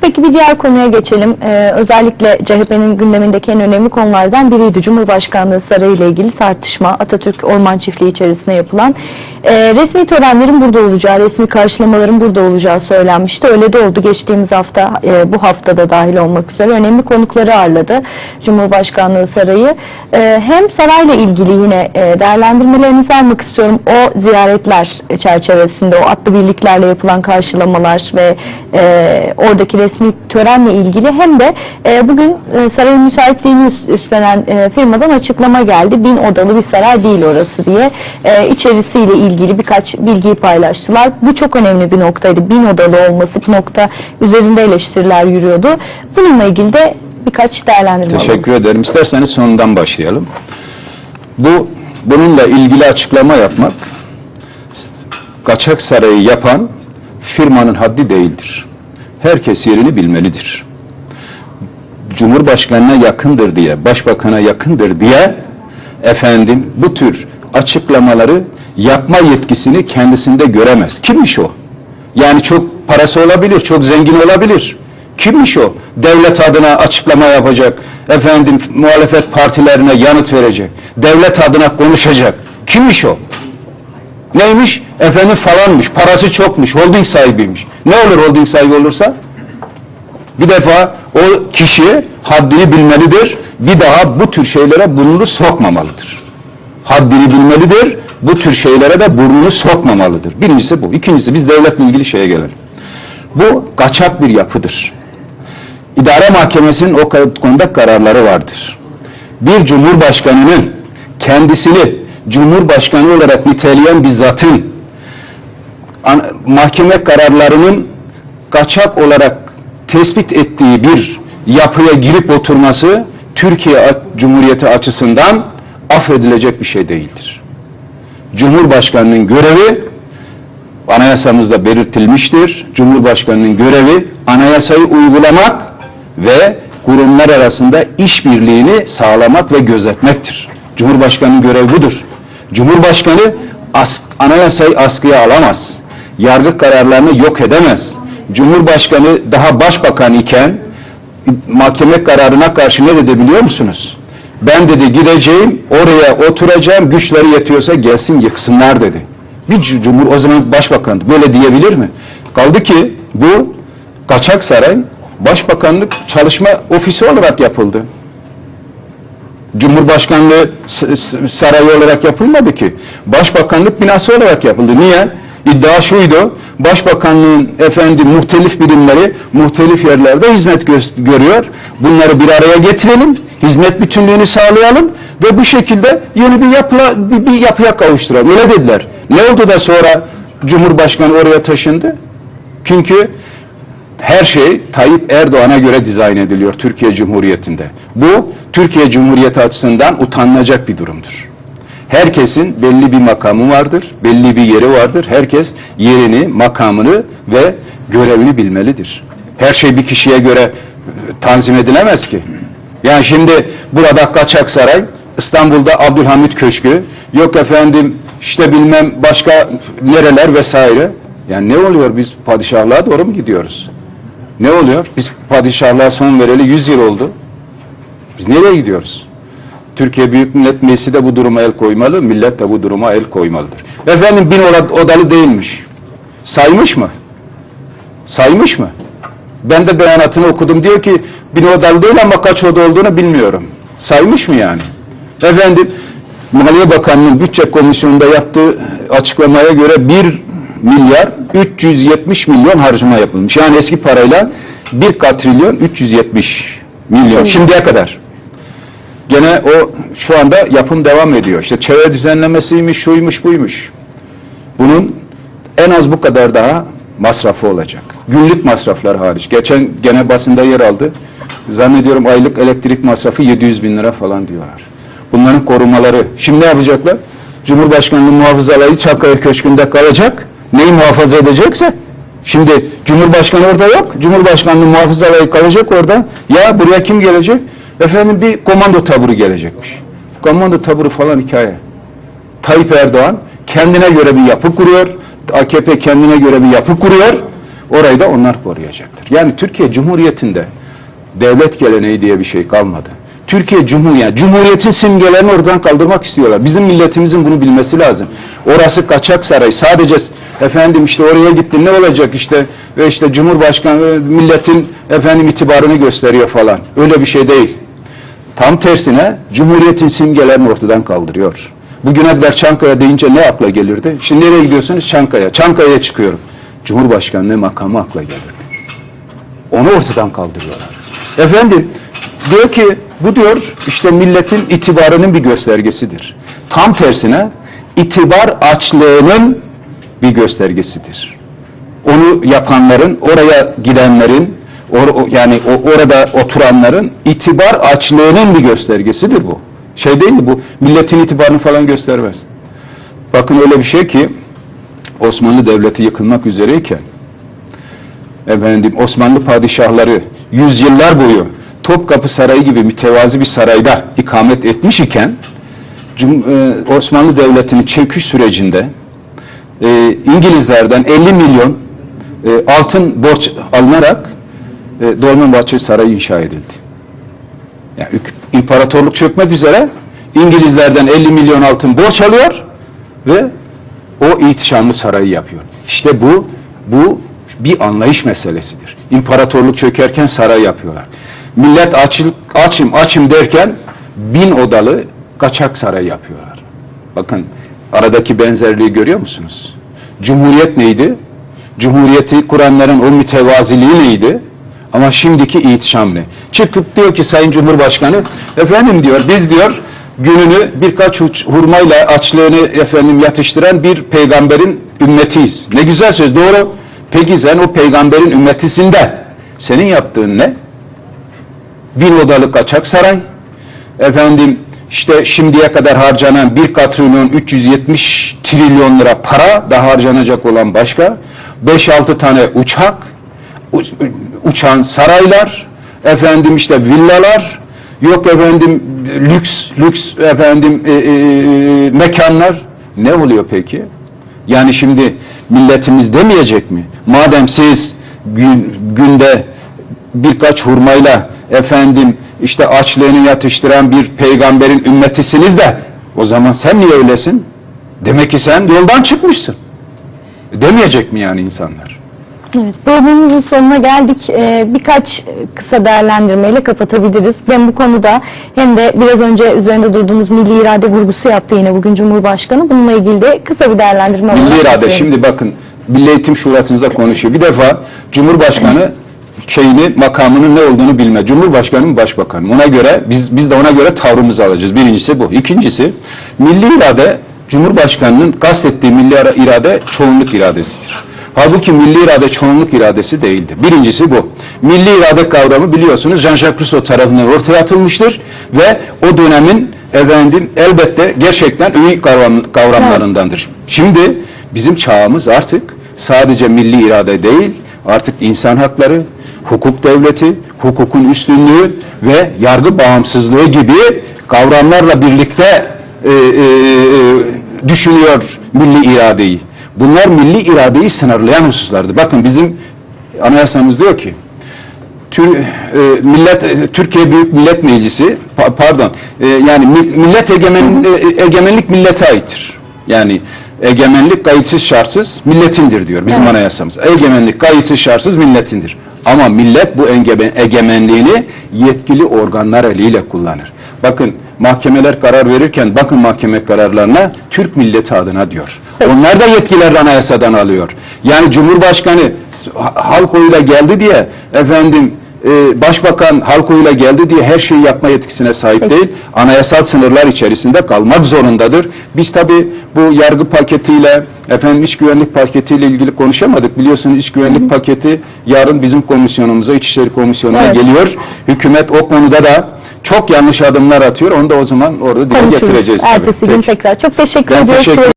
Peki bir diğer konuya geçelim. Ee, özellikle CHP'nin gündemindeki en önemli konulardan biriydi. Cumhurbaşkanlığı Sarayı ile ilgili tartışma. Atatürk Orman Çiftliği içerisinde yapılan. Ee, resmi törenlerin burada olacağı, resmi karşılamaların burada olacağı söylenmişti. Öyle de oldu. Geçtiğimiz hafta, e, bu haftada dahil olmak üzere önemli konukları ağırladı Cumhurbaşkanlığı Sarayı. Ee, hem sarayla ilgili yine e, değerlendirmelerinizi almak istiyorum. O ziyaretler çerçevesinde, o atlı birliklerle yapılan karşılamalar ve e, oradaki resmi törenle ilgili hem de e, bugün e, sarayın müsaitliğini üst- üstlenen e, firmadan açıklama geldi. Bin odalı bir saray değil orası diye. E, içerisiyle ilgili birkaç bilgiyi paylaştılar. Bu çok önemli bir noktaydı. Bin odalı olması bu nokta üzerinde eleştiriler yürüyordu. Bununla ilgili de birkaç değerlendirme alalım. Teşekkür ederim. İsterseniz sonundan başlayalım. Bu bununla ilgili açıklama yapmak kaçak sarayı yapan firmanın haddi değildir. Herkes yerini bilmelidir. Cumhurbaşkanına yakındır diye, başbakana yakındır diye efendim bu tür açıklamaları yapma yetkisini kendisinde göremez. Kimmiş o? Yani çok parası olabilir, çok zengin olabilir. Kimmiş o? Devlet adına açıklama yapacak, efendim muhalefet partilerine yanıt verecek, devlet adına konuşacak. Kimmiş o? Neymiş? Efendim falanmış, parası çokmuş, holding sahibiymiş. Ne olur holding sahibi olursa? Bir defa o kişi haddini bilmelidir. Bir daha bu tür şeylere burnunu sokmamalıdır. Haddini bilmelidir. Bu tür şeylere de burnunu sokmamalıdır. Birincisi bu. İkincisi biz devletle ilgili şeye gelelim. Bu kaçak bir yapıdır. İdare Mahkemesi'nin o konuda kararları vardır. Bir cumhurbaşkanının kendisini cumhurbaşkanı olarak niteleyen bir zatın mahkeme kararlarının kaçak olarak tespit ettiği bir yapıya girip oturması Türkiye Cumhuriyeti açısından affedilecek bir şey değildir. Cumhurbaşkanının görevi anayasamızda belirtilmiştir. Cumhurbaşkanının görevi anayasayı uygulamak ve kurumlar arasında işbirliğini sağlamak ve gözetmektir. Cumhurbaşkanının görevi budur. Cumhurbaşkanı as- anayasayı askıya alamaz. Yargı kararlarını yok edemez. Cumhurbaşkanı daha başbakan iken mahkeme kararına karşı ne dedi biliyor musunuz? Ben dedi gideceğim, oraya oturacağım, güçleri yetiyorsa gelsin yıksınlar dedi. Bir cu- cumhur o zaman başbakandı. Böyle diyebilir mi? Kaldı ki bu kaçak saray başbakanlık çalışma ofisi olarak yapıldı. Cumhurbaşkanlığı sarayı olarak yapılmadı ki. Başbakanlık binası olarak yapıldı. Niye? İddia şuydu. Başbakanlığın efendi muhtelif birimleri muhtelif yerlerde hizmet gö- görüyor. Bunları bir araya getirelim. Hizmet bütünlüğünü sağlayalım ve bu şekilde yeni bir yapıla, bir, bir yapıya kavuşturalım. Öyle dediler. Ne oldu da sonra Cumhurbaşkanı oraya taşındı? Çünkü her şey Tayyip Erdoğan'a göre dizayn ediliyor Türkiye Cumhuriyeti'nde. Bu Türkiye Cumhuriyeti açısından utanılacak bir durumdur. Herkesin belli bir makamı vardır, belli bir yeri vardır. Herkes yerini, makamını ve görevini bilmelidir. Her şey bir kişiye göre tanzim edilemez ki. Yani şimdi burada Kaçak Saray, İstanbul'da Abdülhamit Köşkü, yok efendim işte bilmem başka nereler vesaire. Yani ne oluyor biz padişahlığa doğru mu gidiyoruz? Ne oluyor? Biz padişahlığa son vereli 100 yıl oldu. Biz nereye gidiyoruz? Türkiye Büyük Millet Meclisi de bu duruma el koymalı, millet de bu duruma el koymalıdır. Efendim bin oda- odalı değilmiş. Saymış mı? Saymış mı? Ben de beyanatını okudum. Diyor ki bin odalı değil ama kaç oda olduğunu bilmiyorum. Saymış mı yani? Efendim Maliye Bakanlığı'nın bütçe komisyonunda yaptığı açıklamaya göre 1 milyar 370 milyon harcama yapılmış. Yani eski parayla 1 katrilyon 370 milyon şimdiye kadar. Gene o şu anda yapım devam ediyor. İşte çevre düzenlemesiymiş, şuymuş, buymuş. Bunun en az bu kadar daha masrafı olacak. Günlük masraflar hariç. Geçen gene basında yer aldı. Zannediyorum aylık elektrik masrafı 700 bin lira falan diyorlar. Bunların korumaları. Şimdi ne yapacaklar? Cumhurbaşkanlığı muhafızaları Çankaya Köşkü'nde kalacak. Neyi muhafaza edecekse. Şimdi Cumhurbaşkanı orada yok. Cumhurbaşkanlığı muhafızaları kalacak orada. Ya buraya kim gelecek? Efendim bir komando taburu gelecekmiş. Komando taburu falan hikaye. Tayyip Erdoğan kendine göre bir yapı kuruyor. AKP kendine göre bir yapı kuruyor. Orayı da onlar koruyacaktır. Yani Türkiye Cumhuriyeti'nde devlet geleneği diye bir şey kalmadı. Türkiye Cumhuriyeti, Cumhuriyetin simgelerini oradan kaldırmak istiyorlar. Bizim milletimizin bunu bilmesi lazım. Orası kaçak saray. Sadece efendim işte oraya gittin ne olacak işte ve işte Cumhurbaşkanı milletin efendim itibarını gösteriyor falan. Öyle bir şey değil. Tam tersine Cumhuriyetin simgelerini ortadan kaldırıyor. Bugüne kadar Çankaya deyince ne akla gelirdi? Şimdi nereye gidiyorsunuz? Çankaya. Çankaya'ya çıkıyorum. Cumhurbaşkanlığı makamı akla gelirdi. Onu ortadan kaldırıyorlar. Efendim diyor ki bu diyor işte milletin itibarının bir göstergesidir. Tam tersine itibar açlığının bir göstergesidir. Onu yapanların, oraya gidenlerin, or- yani orada oturanların itibar açlığının bir göstergesidir bu. Şey değil bu? Milletin itibarını falan göstermez. Bakın öyle bir şey ki Osmanlı Devleti yıkılmak üzereyken efendim Osmanlı padişahları yüzyıllar boyu Topkapı Sarayı gibi mütevazi bir sarayda ikamet etmiş iken e, Osmanlı Devleti'nin çöküş sürecinde e, İngilizlerden 50 milyon e, altın borç alınarak e, Dolmabahçe Sarayı inşa edildi. Yani imparatorluk çökmek üzere İngilizlerden 50 milyon altın borç alıyor ve o ihtişamlı sarayı yapıyor. İşte bu bu bir anlayış meselesidir. İmparatorluk çökerken saray yapıyorlar. Millet açıl, açım açım derken bin odalı kaçak saray yapıyorlar. Bakın aradaki benzerliği görüyor musunuz? Cumhuriyet neydi? Cumhuriyeti kuranların o mütevaziliği neydi? Ama şimdiki ihtişam ne? Çıkıp diyor ki Sayın Cumhurbaşkanı, efendim diyor biz diyor gününü birkaç hurmayla açlığını efendim yatıştıran bir peygamberin ümmetiyiz. Ne güzel söz doğru. Peki sen o peygamberin ümmetisinde senin yaptığın ne? Bir odalı kaçak saray, efendim işte şimdiye kadar harcanan bir katrilyon 370 trilyon lira para da harcanacak olan başka 5-6 tane uçak uçan saraylar efendim işte villalar yok efendim lüks lüks efendim e, e, e, mekanlar ne oluyor peki? Yani şimdi milletimiz demeyecek mi? Madem siz gün, günde birkaç hurmayla efendim işte açlığını yatıştıran bir peygamberin ümmetisiniz de o zaman sen niye öylesin? Demek ki sen yoldan çıkmışsın. Demeyecek mi yani insanlar? Evet, programımızın sonuna geldik. Ee, birkaç kısa değerlendirmeyle kapatabiliriz. Ben bu konuda hem de biraz önce üzerinde durduğumuz milli irade vurgusu yaptı yine bugün Cumhurbaşkanı. Bununla ilgili de kısa bir değerlendirme Milli irade yapıyorum. şimdi bakın Milli Eğitim Şurası'nda konuşuyor. Bir defa Cumhurbaşkanı şeyini makamının ne olduğunu bilme. Cumhurbaşkanı mı başbakan mı? Ona göre biz biz de ona göre tavrımızı alacağız. Birincisi bu. İkincisi milli irade Cumhurbaşkanının kastettiği milli irade çoğunluk iradesidir. Halbuki milli irade çoğunluk iradesi değildir. Birincisi bu. Milli irade kavramı biliyorsunuz Jean-Jacques Rousseau tarafından ortaya atılmıştır ve o dönemin efendim elbette gerçekten iyi kavram, kavramlarındandır. Şimdi bizim çağımız artık sadece milli irade değil, artık insan hakları, hukuk devleti, hukukun üstünlüğü ve yargı bağımsızlığı gibi kavramlarla birlikte e, e, e, düşünüyor milli iradeyi. Bunlar milli iradeyi sınırlayan hususlardır. Bakın bizim anayasamız diyor ki Tür, e, millet e, Türkiye Büyük Millet Meclisi pa- pardon e, yani mi- millet egemen e, egemenlik millete aittir. Yani egemenlik kayıtsız şartsız milletindir diyor bizim Evet. anayasamız. Egemenlik kayıtsız şartsız milletindir. Ama millet bu egemenliğini yetkili organlar eliyle kullanır. Bakın mahkemeler karar verirken bakın mahkeme kararlarına Türk milleti adına diyor. Onlar da yetkiler anayasadan alıyor. Yani Cumhurbaşkanı ha- halk oyuyla geldi diye efendim e, başbakan halk oyuyla geldi diye her şeyi yapma yetkisine sahip Peki. değil. Anayasal sınırlar içerisinde kalmak zorundadır. Biz tabi bu yargı paketiyle efendim iç güvenlik paketiyle ilgili konuşamadık. Biliyorsunuz iç güvenlik paketi yarın bizim komisyonumuza, İçişleri Komisyonu'na Evet. geliyor. Hükümet o konuda da çok yanlış adımlar atıyor. Onu da o zaman orada dile Konuşuruz. getireceğiz. tabii. Ertesi gün Peki. tekrar. Çok teşekkür Ben ediyoruz. teşekkür